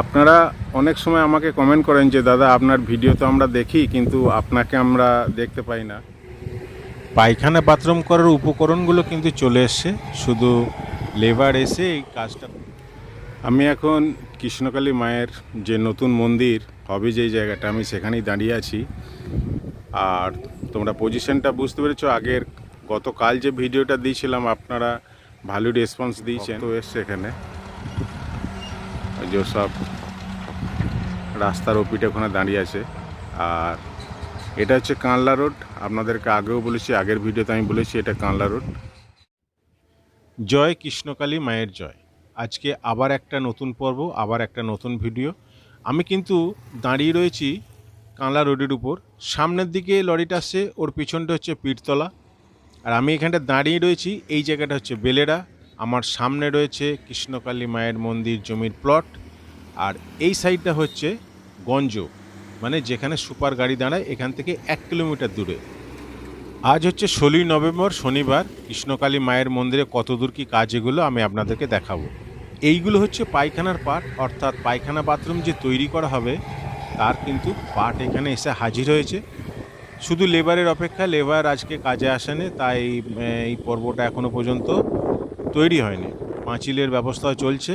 আপনারা অনেক সময় আমাকে কমেন্ট করেন যে দাদা আপনার ভিডিও তো আমরা দেখি কিন্তু আপনাকে আমরা দেখতে পাই না। পায়খানা বাথরুম করার উপকরণগুলো কিন্তু চলে এসছে। শুধু লেবার এসে এই কাজটা আমি এখন কৃষ্ণকালী মায়ের যে নতুন মন্দির হবে যেই জায়গাটা আমি সেখানেই দাঁড়িয়ে আছি। আর তোমরা পজিশনটা বুঝতে পেরেছ আগের গতকাল যে ভিডিওটা দিয়েছিলাম আপনারা ভালো রেসপন্স দিয়েছেন। তো এসছে এখানে। ওই যে সব রাস্তার ওপিটে ওখানে দাঁড়িয়ে আছে। আর এটা হচ্ছে কানলা রোড। আপনাদেরকে আগেও বলেছি, আগের ভিডিওতে আমি বলেছি, এটা কানলা রোড। জয় কৃষ্ণকালী মায়ের জয়। আজকে আবার একটা নতুন পর্ব, আবার একটা নতুন ভিডিও। আমি কিন্তু দাঁড়িয়ে রয়েছি কাঁলা রোডের উপর। সামনের দিকে লরিটা আসছে, ওর পিছনটা হচ্ছে পীরতলা। আর আমি এখানটা দাঁড়িয়ে রয়েছি, এই জায়গাটা হচ্ছে বেলেরা আমার সামনে রয়েছে কৃষ্ণকালী মায়ের মন্দির জমির প্লট আর এই সাইডটা হচ্ছে গঞ্জ মানে যেখানে সুপার গাড়ি দাঁড়ায় এখান থেকে এক কিলোমিটার দূরে। আজ হচ্ছে ষোলোই নভেম্বর, শনিবার, কৃষ্ণকালী মায়ের মন্দিরে কত দূর কী কাজ এগুলো আমি আপনাদেরকে দেখাবো। এইগুলো হচ্ছে পায়খানার পাট, অর্থাৎ পায়খানা বাথরুম যে তৈরি করা হবে, তার কিন্তু পাট এখানে এসে হাজির হয়েছে। শুধু লেবারের অপেক্ষা লেবার আজকে কাজে আসেনি তাই এই পর্বটা এখনও পর্যন্ত তৈরি হয়নি। পাঁচিলের ব্যবস্থা চলছে।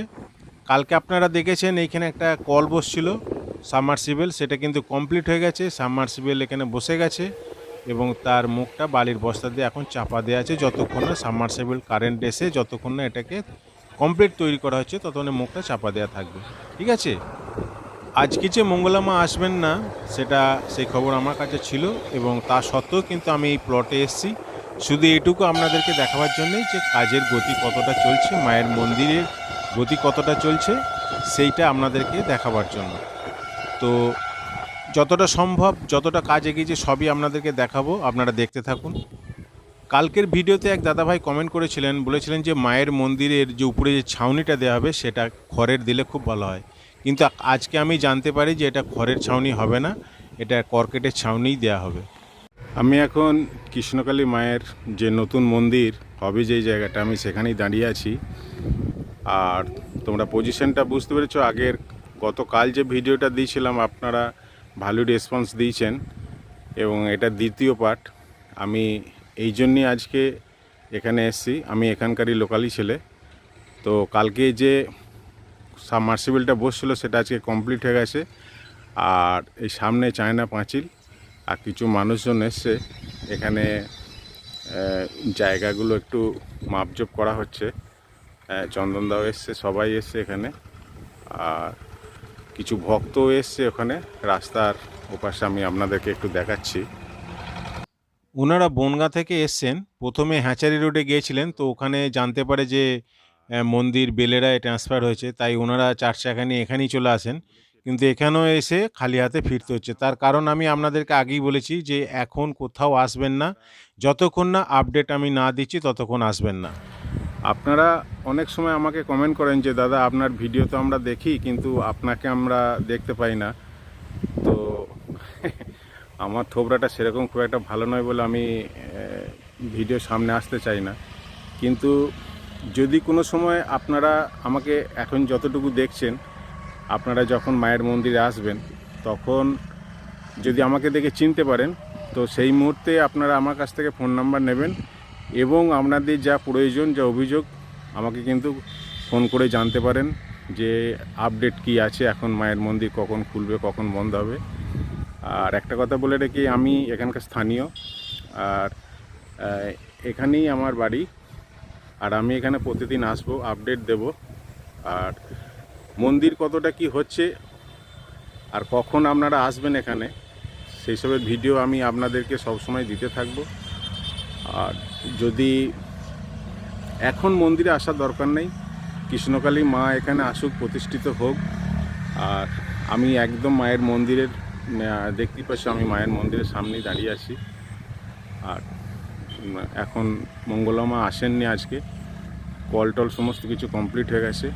কালকে আপনারা দেখেছেন এইখানে একটা কল বসছিল সাবমার্সিবল, সেটা কিন্তু কমপ্লিট হয়ে গেছে, সাবমার্সিবল এখানে বসে গেছে এবং তার মুখটা বালির বস্তা দিয়ে এখন চাপা দেওয়া আছে, যতক্ষণ না সাবমার্সিবল কারেন্ট এসে, যতক্ষণ না এটাকে কমপ্লিট তৈরি করা হচ্ছে, ততক্ষণে মুখটা চাপা দেওয়া থাকবে। ঠিক আছে? আজকে যে মঙ্গলামা আসবেন না, সেটা সেই খবর আমার কাছে ছিল এবং তা সত্ত্বেও কিন্তু আমি এই প্লটে এসেছি। শুধু এটুকু আপনাদেরকে দেখাবার জন্যই যে কাজের গতি কতটা চলছে, মায়ের মন্দিরের গতি কতটা চলছে, সেইটা আপনাদেরকে দেখাবার জন্য। তো যতটা সম্ভব, যতটা কাজ এগিয়েছে, সবই আপনাদেরকে দেখাবো, আপনারা দেখতে থাকুন। কালকের ভিডিওতে এক দাদাভাই কমেন্ট করেছিলেন, বলেছিলেন যে মায়ের মন্দিরের যে উপরে যে ছাউনিটা দেওয়া হবে, সেটা খড়ের দিলে খুব ভালো হয়। কিন্তু আজকে আমি জানতে পারি যে এটা খড়ের ছাউনি হবে না, এটা কর্কেটের ছাউনিই দেওয়া হবে। আমি এখন কৃষ্ণকালী মায়ের যে নতুন মন্দির, হবে যেই জায়গাটা, আমি সেখানেই দাঁড়িয়ে আছি। আর তোমরা পজিশনটা বুঝতে পেরেছ, আগের গতকাল যে ভিডিওটা দিয়েছিলাম, আপনারা ভালো রেসপন্স দিয়েছেন, এবং এটা দ্বিতীয় পার্ট আমি এই জন্যই আজকে এখানে এসেছি। আমি এখানকারই লোকালই ছেলে। তো কালকে যে সাবমার্সিবলটা বসছিলো, সেটা আজকে কমপ্লিট হয়ে গেছে। আর এই সামনে চায়না পাঁচিল। আর কিছু মানুষজন এসছে। এখানে জায়গাগুলো একটু মাপজোপ করা হচ্ছে। চন্দনদাও এসছে, সবাই এসছে এখানে। আর কিছু ভক্তও এসছে ওখানে। রাস্তার ওপাশে আমি আপনাদেরকে একটু দেখাচ্ছি। ওনারা বনগা থেকে এসছেন। প্রথমে হ্যাচারি রোডে গিয়েছিলেন, তো ওখানে জানতে পারে যে মন্দির বেলেরায় ট্রান্সফার হয়েছে। তাই ওনারা চার চাকা নিয়ে এখানেই চলে আসেন। কিন্তু এখানেও এসে খালি হাতে ফিরতে হচ্ছে। তার কারণ আমি আপনাদেরকে আগেই বলেছি যে এখন কোথাও আসবেন না। যতক্ষণ না আপডেট আমি না দিচ্ছি, ততক্ষণ আসবেন না। আপনারা অনেক সময় আমাকে কমেন্ট করেন যে, দাদা, আপনার ভিডিও তো আমরা দেখি, কিন্তু আপনাকে আমরা দেখতে পাই না। তো আমার থোবরাটা সেরকম খুব একটা ভালো নয় বলে আমি ভিডিও সামনে আসতে চাই না। কিন্তু যদি কোনো সময় আপনারা আমাকে এখন যতটুকু দেখছেন আপনারা যখন মায়ের মন্দিরে আসবেন, তখন যদি আমাকে দেখে চিনতে পারেন, তো সেই মুহূর্তে আপনারা আমার কাছ থেকে ফোন নাম্বার নেবেন এবং আপনাদের যা প্রয়োজন, যা অভিযোগ, আমাকে কিন্তু ফোন করে জানতে পারেন যে আপডেট কি আছে, এখন মায়ের মন্দির কখন খুলবে, কখন বন্ধ হবে। আর একটা কথা বলে রেখে আমি এখানকার স্থানীয়, আর এখানেই আমার বাড়ি। আর আমি এখানে প্রতিদিন আসব, আপডেট দেব। আর মন্দির কতটা কি হচ্ছে আর কখন আপনারা আসবেন এখানে সেই সবের ভিডিও আমি আপনাদেরকে সবসময় দিতে থাকব। আর যদি এখন মন্দিরে আসার দরকার নেই কৃষ্ণকালী মা এখানে আসুক প্রতিষ্ঠিত হোক আর আমি একদম মায়ের মন্দিরের আহ, দেখতেই পাচ্ছি আমি মায়ের মন্দিরের সামনেই দাঁড়িয়ে আছি। আর এখন মঙ্গলমা আসেননি আজকে কল টল সমস্ত কিছু কমপ্লিট হয়ে গেছে।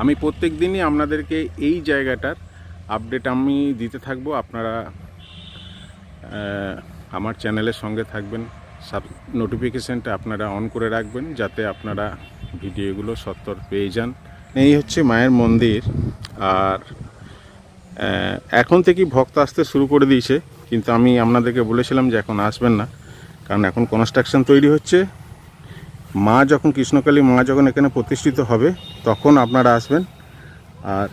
আমি প্রত্যেক দিনই আপনাদেরকে এই জায়গাটার আপডেট আমি দিতে থাকব। আপনারা আমার চ্যানেলের সঙ্গে থাকবেন। সাব নোটিফিকেশানটা আপনারা অন করে রাখবেন যাতে আপনারা ভিডিওগুলো সত্তর পেয়ে যান। এই হচ্ছে মায়ের মন্দির। আর এখন থেকেই ভক্ত আসতে শুরু করে দিয়েছে। কিন্তু আমি আপনাদেরকে বলেছিলাম যে এখন আসবেন না। কারণ এখন কনস্ট্রাকশন তৈরি হচ্ছে। মা যখন কৃষ্ণকালী, মা যখন এখানে প্রতিষ্ঠিত হবে, তখন আপনারা আসবেন। আর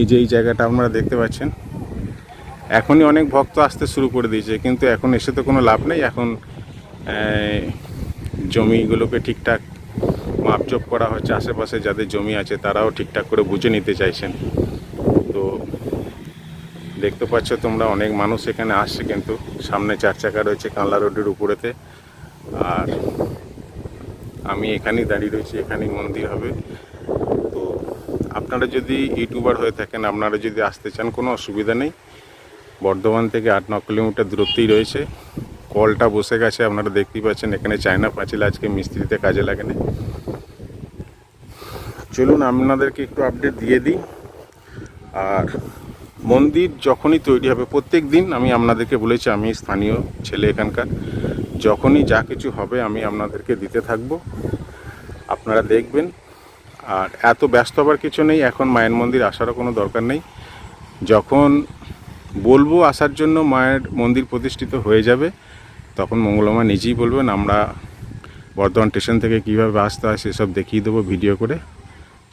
এই যে এই জায়গাটা আপনারা দেখতে পাচ্ছেন, এখনই অনেক ভক্ত আসতে শুরু করে দিয়েছে, কিন্তু এখন এসে তো কোনো লাভ নেই। এখন জমিগুলোকে ঠিকঠাক মাপজোপ করা হচ্ছে, আশেপাশে যাদের জমি আছে তারাও ঠিকঠাক করে বুঝে নিতে চাইছেন। তো দেখতে পাচ্ছ তোমরা অনেক মানুষ এখানে আসছে, কিন্তু সামনে চার চাকা রয়েছে কানলা রোডের উপরেতে। আর আমি এখানেই দাঁড়িয়ে রয়েছি, এখানেই মন্দির হবে। তো আপনারা যদি ইউটিউবার হয়ে থাকেন, আপনারা যদি আসতে চান, কোনো অসুবিধা নেই। বর্ধমান থেকে আট ন কিলোমিটার দূরত্বেই রয়েছে। কলটা বসে গেছে, আপনারা দেখতেই পাচ্ছেন, এখানে চায়না পাঁচিল আজকে মিস্ত্রিতে কাজে লাগে না। চলুন, আপনাদেরকে একটু আপডেট দিয়ে দিই। আর মন্দির যখনই তৈরি হবে, প্রত্যেক দিন আমি আপনাদেরকে বলেছি, আমি স্থানীয় ছেলে এখানকার। যখনই যা কিছু হবে আমি আপনাদেরকে দিতে থাকব। আপনারা দেখবেন। আর এত ব্যস্ত হবার কিছু নেই, এখন মায়ের মন্দির আসারও কোনো দরকার নেই। যখন বলব আসার জন্য মায়ের মন্দির প্রতিষ্ঠিত হয়ে যাবে, তখন মঙ্গলমা নিজেই বলবেন, আমরা বর্ধমান স্টেশন থেকে কীভাবে আসতে হয় সেসব দেখিয়ে দেবো ভিডিও করে।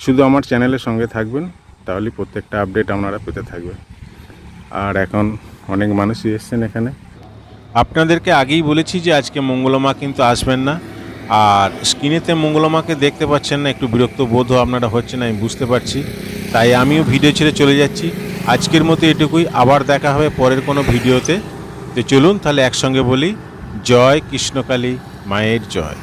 শুধু আমার চ্যানেলের সঙ্গে থাকবেন, তাহলে প্রত্যেকটা আপডেট আপনারা পেতে থাকবেন। আর এখন অনেক মানুষই এসছেন এখানে। আপনাদেরকে আগেই বলেছি যে আজকে মঙ্গলমা কিন্তু আসবেন না। আর স্ক্রিনেতে মঙ্গলমাকে দেখতে পাচ্ছেন না, একটু বিরক্ত বোধও আপনারা হচ্ছে না আমি বুঝতে পারছি। তাই আমিও ভিডিও ছেড়ে চলে যাচ্ছি। আজকের মতো এটুকুই, আবার দেখা হবে পরের কোনো ভিডিওতে। তো চলুন তাহলে একসঙ্গে বলি, জয় কৃষ্ণকালী মায়ের জয়।